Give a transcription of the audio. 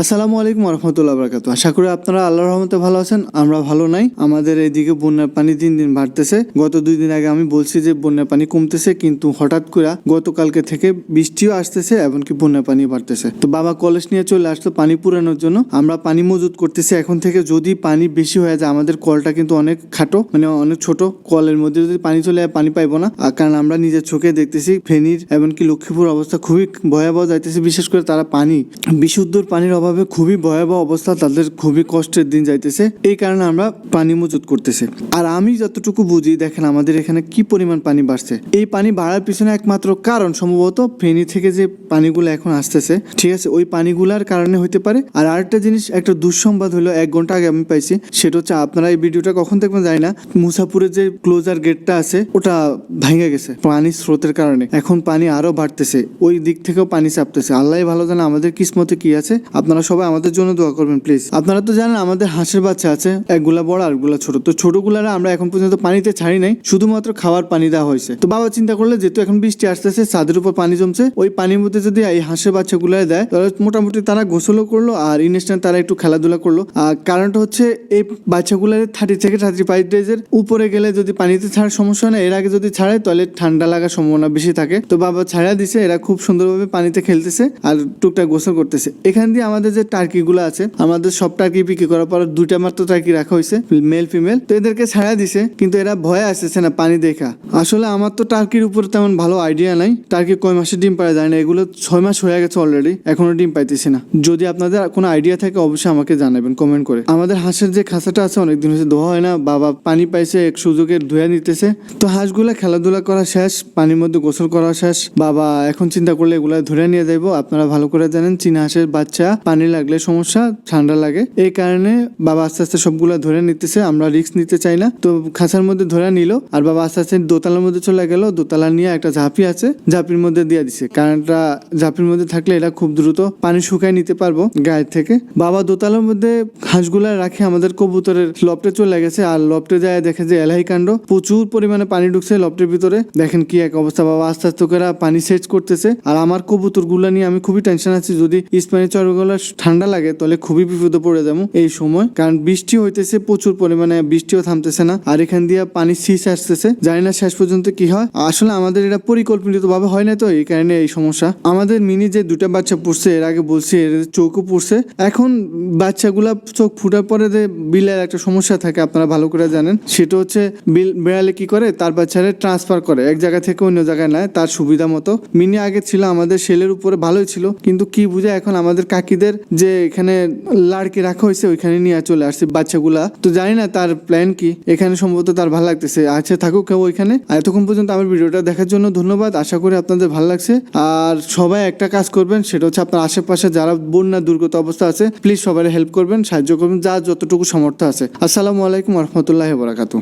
আসসালামু আলাইকুম রহমতুল্লাহ বরকাত আশা করি আপনারা আল্লাহ রহমতে ভালো আছেন, আমরা ভালো নাই। আমাদের এইদিকে বন্যার পানি দিন দিন বাড়তেছে। গত দুই দিন আগে আমি বলছি যে বন্যার পানি কমতেছে, কিন্তু হঠাৎ করে গতকালকে থেকে বৃষ্টিও আসতেছে, এমনকি বন্যার পানি বাড়তেছে। তো বাবা কলেজ নিয়ে চলে আসলো পানি পুরানোর জন্য। আমরা পানি মজুত করতেছি। এখন থেকে যদি পানি বেশি হয়ে যায়, আমাদের কলটা কিন্তু অনেক খাটো মানে অনেক ছোট কলের মধ্যে যদি পানি চলে যায়, পানি পাইবো না। কারণ আমরা নিজের চোখে দেখতেছি ফেনীর, এমনকি লক্ষ্মীপুর অবস্থা খুবই ভয়াবহ যাইতেছে। বিশেষ করে তারা পানি, বিশুদ্ধ পানির অভাবে খুবই ভয়াবহ অবস্থা, তাদের খুবই কষ্টের দিন যাইতেছে। এই কারণে আমরা পানি মজুত করতেছে। আর আমি যতটুকু বুঝি, দেখেন আমাদের এখানে কি পরিমাণ পানি বাড়ছে। এই পানি বাড়ার পিছনে একমাত্র কারণ সম্ভবত ফেনী থেকে যে পানিগুলো এখন আসতেছে, ঠিক আছে, ওই পানিগুলার কারণে হতে পারে। আর আরেকটা জিনিস, একটা দুঃসংবাদ হলো, এক ঘণ্টা আগে আমি পাইছি, সেটা হচ্ছে আপনারা এই ভিডিওটা কখন দেখবেন জানি না মুসাপুরের যে ক্লোজার গেটটা আছে, ওটা ভেঙে গেছে পানির স্রোতের কারণে। এখন পানি আরও বাড়তেছে, ওই দিক থেকেও পানি চাপতেছে। আল্লাহ ভালো জানে আমাদের কিসমতে কি আছে। আপনারা সবাই আমাদের জন্য দোয়া করবেন প্লিজ আপনারা তো জানেন আমাদের হাঁসের বাচ্চা আছে, একগুলা বড় আরগুলা ছোট। তো ছোটগুলারা আমরা এখন পর্যন্ত পানিতে ছাড়ি নাই, শুধুমাত্র খাওয়ার পানি দেওয়া হয়েছে। তো বাবা চিন্তা করলে যেহেতু এখন বৃষ্টি আসতেছে, ছাদের উপর পানি জমছে, ওই পানির মধ্যে যদি এই হাঁসের বাচ্চাগুলো দেয়, তাহলে মোটামুটি তারা গোসলও করল আর ইনস্ট্যান্ট তারা একটু খেলাধুলা করল। আর কারণটা হচ্ছে এই বাচ্চাগুলোর থার্টি থেকে থার্টি ফাইভ ডেজের উপরে গেলে যদি পানিতে ছাড়ার সমস্যা না, এর আগে যদি ছাড়ায়, তাহলে ঠান্ডা লাগার সম্ভাবনা বেশি থাকে। তো বাবা ছাড়া দিছে, এরা খুব সুন্দরভাবে পানিতে খেলতেছে আর টুকটাক গোসল করতেছে। এখান দিয়ে আমাদের যে টার্কিগুলো আছে, আমাদের সব টার্কি বিক্রি করার পর দুইটা মাত্র টার্কি রাখা হয়েছে মেল ফিমেল তো এদেরকে ছাড়া দিছে, কিন্তু এরা ভয়ে আসতেছে না পানি দেখা। আসলে আমার তো টার্কির উপর তেমন ভালো আইডিয়া নাই। টার্কি কয় মাসে ডিম পাড়া যায় না, এগুলো ছয় মাস হয়ে গেছে অলরেডি এখনও ডিম পাইতেছি না। যদি আপনাদের কোনো আইডিয়া থাকে, অবশ্যই আমাকে জানাবেন কমেন্ট করে। আমাদের হাঁসের যে খাঁচাটা আছে, অনেকদিন হয়েছে, ধোয়া হয় না, বাবা পানি পাইছে, এক সুযোগে ধুয়ে নিতেছে। তো হাঁসগুলা খেলাধুলা করা শেষ, পানির মধ্যে গোসল করা শেষ। বাবা এখন চিন্তা করলে এগুলা ধরে নিয়ে যাইবো। আপনারা ভালো করে জানেন, চীনা হাঁসের বাচ্চা পানি লাগলে সমস্যা, ঠান্ডা লাগে। এই কারণে বাবা আস্তে আস্তে সবগুলা ধরে নিতেছে, আমরা রিস্ক নিতে চাই না। তো খাঁচার মধ্যে ধরে নিল, আর বাবা আস্তে আস্তে দোতলার মধ্যে চলে গেল, দোতলা নিয়ে একটা ঝাঁপি আছে, ঝাঁপির মধ্যে দিয়ে দিছে। কারণটা ঝাঁপির মধ্যে থাকলে এটা খুব দ্রুত পানি শুকায় নিতে পারব গায়ের থেকে। বাবা দোতলার মধ্যে হাঁসগুলা রাখে, আমাদের কবুতরের লপটে চলে গেছে, আর লপটে যায় দেখে যে এলাহি কাণ্ড। প্রচুর পরিমাণে পানি ঢুকছে লপটের ভিতরে। দেখেন কি এক অবস্থা, বাবা আস্তে আস্তে করে পানি সেচ করতেছে। আর আমার কবুতরগুলা নিয়ে আমি খুবই টেনশন আছি, যদি স্পেনের চরগুলো ঠান্ডা লাগে, তাহলে খুবই বিপদে পড়ে যাব এই সময়। কারণ বৃষ্টি হইতেছে প্রচুর পরিমাণে, বৃষ্টিও থামতেছে না। আর এখান দিয়ে পানি শীষ আসতেছে। জানি না শেষ পর্যন্ত কি হয়। আসলে আমাদের এটা পরিকল্পিত ভাবে হয় না তো, এই কারণে এই সমস্যা। আমাদের মিনি যে দুটা বাচ্চা পড়ছে, এর আগে বলছি, এর চোখও পড়ছে। এখন বাচ্চাগুলা চোখ ফুটার পরে যে বিলের একটা সমস্যা থাকে, আপনারা ভালো করে জানেন। সেটা হচ্ছে বিল, বেড়ালে কি করে? তার বাচ্চারে ট্রান্সফার করে। এক জায়গা থেকে অন্য জায়গায় নেয়, তার সুবিধা মতো। মিনি আগে ছিল আমাদের সেলের উপরে, ভালোই ছিল। কিন্তু কি বুঝে এখন আমাদের কাকিদের যে এখানে লাড়কি রাখা হয়েছে, ওইখানে নিয়ে চলে আসছে বাচ্চাগুলা। তো জানি না তার প্ল্যান কি। এখানে সম্ভবত তার ভালো লাগতেছে। আচ্ছা থাকুক কেউ ওইখানে। এতক্ষণ পর্যন্ত আমার ভিডিওটা দেখার জন্য ধন্যবাদ। আশা করি আপনাদের ভালো লাগছে। আর সবাই একটা কাজ করবেন, সেটা হচ্ছে আপনার আশেপাশে যারা বন্যা দুর্গত অবস্থা আছে প্লিজ সবাই হেল্প করবেন, সাহায্য করবেন, যা যতটুকু সমর্থ আছে। আসসালামু আলাইকুম রহমতুল্লাহ বরাকাতু